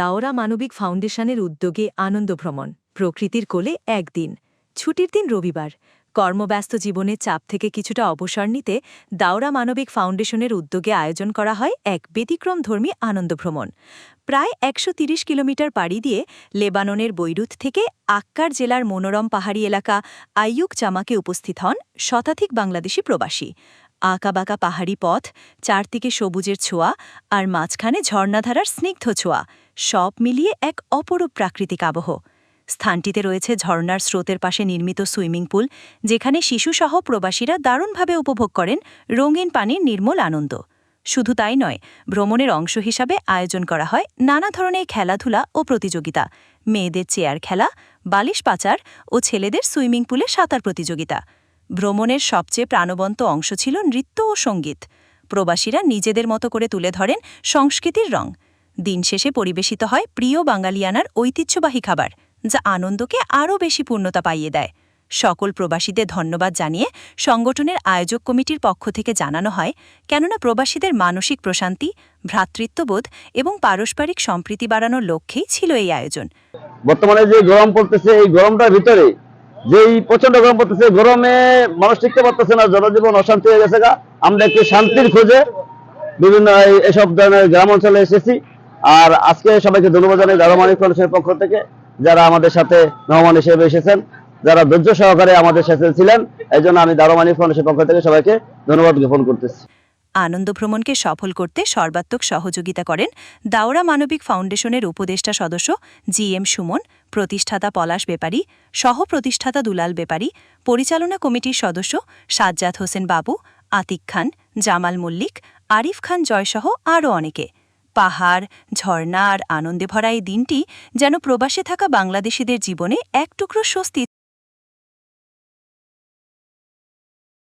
দাওরা মানবিক ফাউন্ডেশনের উদ্যোগে আনন্দ ভ্রমণ প্রকৃতির কোলে একদিন। ছুটির দিন রবিবার। কর্মব্যস্ত জীবনের চাপ থেকে কিছুটা অবসর নিতে দাওরা মানবিক ফাউন্ডেশনের উদ্যোগে আয়োজন করা হয় এক ব্যতিক্রমধর্মী আনন্দ ভ্রমণ প্রায় একশো কিলোমিটার পাড়ি দিয়ে লেবাননের বৈরুত থেকে আক্কার জেলার মনোরম পাহাড়ি এলাকা আইয়ুক জামাকে উপস্থিত হন শতাধিক বাংলাদেশি প্রবাসী। আঁকাবাঁকা পাহাড়ি পথ, চারদিকে সবুজের ছোঁয়া আর মাঝখানে ঝর্ণাধারার স্নিগ্ধ ছোঁয়া, সব মিলিয়ে এক অপরূপ প্রাকৃতিক আবহ। স্থানটিতে রয়েছে ঝর্ণার স্রোতের পাশে নির্মিত সুইমিং পুল, যেখানে শিশুসহ প্রবাসীরা দারুণভাবে উপভোগ করেন রঙিন পানির নির্মল আনন্দ। শুধু তাই নয়, ভ্রমণের অংশ হিসাবে আয়োজন করা হয় নানা ধরনের খেলাধুলা ও প্রতিযোগিতা, মেয়েদের চেয়ার খেলা, বালিশ পাচার ও ছেলেদের সুইমিং পুলে সাঁতার প্রতিযোগিতা। ভ্রমণের সবচেয়ে প্রাণবন্ত অংশ ছিল নৃত্য ও সংগীত। প্রবাসীরা নিজেদের মতো করে তুলে ধরেন সংস্কৃতির রং। দিন শেষে পরিবেশিত হয় প্রিয় বাঙালিয়ানার ঐতিহ্যবাহী খাবার, যা আনন্দকে আরও বেশি পূর্ণতা পাইয়ে দেয়। সকল প্রবাসীদের ধন্যবাদ জানিয়ে সংগঠনের আয়োজক কমিটির পক্ষ থেকে জানানো হয়, কেননা প্রবাসীদের মানসিক প্রশান্তি, ভ্রাতৃত্ববোধ এবং পারস্পরিক সম্প্রীতি বাড়ানোর লক্ষ্যেই ছিল এই আয়োজন। বর্তমানে যে গরম পড়তেছে, এই গরমটার ভিতরে যেই প্রচণ্ড গরম পড়তেছে, গরমে মানুষ টিকতে পারতেছে না, জনজীবন অশান্তি হয়ে গেছে গা। আমরা একটু শান্তির খোঁজে বিভিন্ন এসব ধরনের গ্রাম অঞ্চলে এসেছি। আর আজকে সবাইকে ধন্যবাদ জানাই দাদামানিক ফাউন্ডেশনের পক্ষ থেকে, যারা আমাদের সাথে মেহমান হিসেবে এসেছেন, যারা ধৈর্য সহকারে আমাদের সাথে ছিলেন এই আমি দাদামানিক ফাউন্ডেশনের পক্ষ থেকে সবাইকে ধন্যবাদ জ্ঞাপন করতেছি। আনন্দ ভ্রমণকে সফল করতে সর্বাত্মক সহযোগিতা করেন দাওরা মানবিক ফাউন্ডেশনের উপদেষ্টা সদস্য জি এম সুমন, প্রতিষ্ঠাতা পলাশ বেপারী সহ প্রতিষ্ঠাতা দুলাল বেপারী, পরিচালনা কমিটির সদস্য সাজ্জাদ হোসেন বাবু, আতিক খান, জামাল মল্লিক, আরিফ খান জয়সহ আরও অনেকে। পাহাড়, ঝর্ণা আর আনন্দে ভরা এই দিনটি যেন প্রবাসে থাকা বাংলাদেশিদের জীবনে এক টুকরো স্বস্তি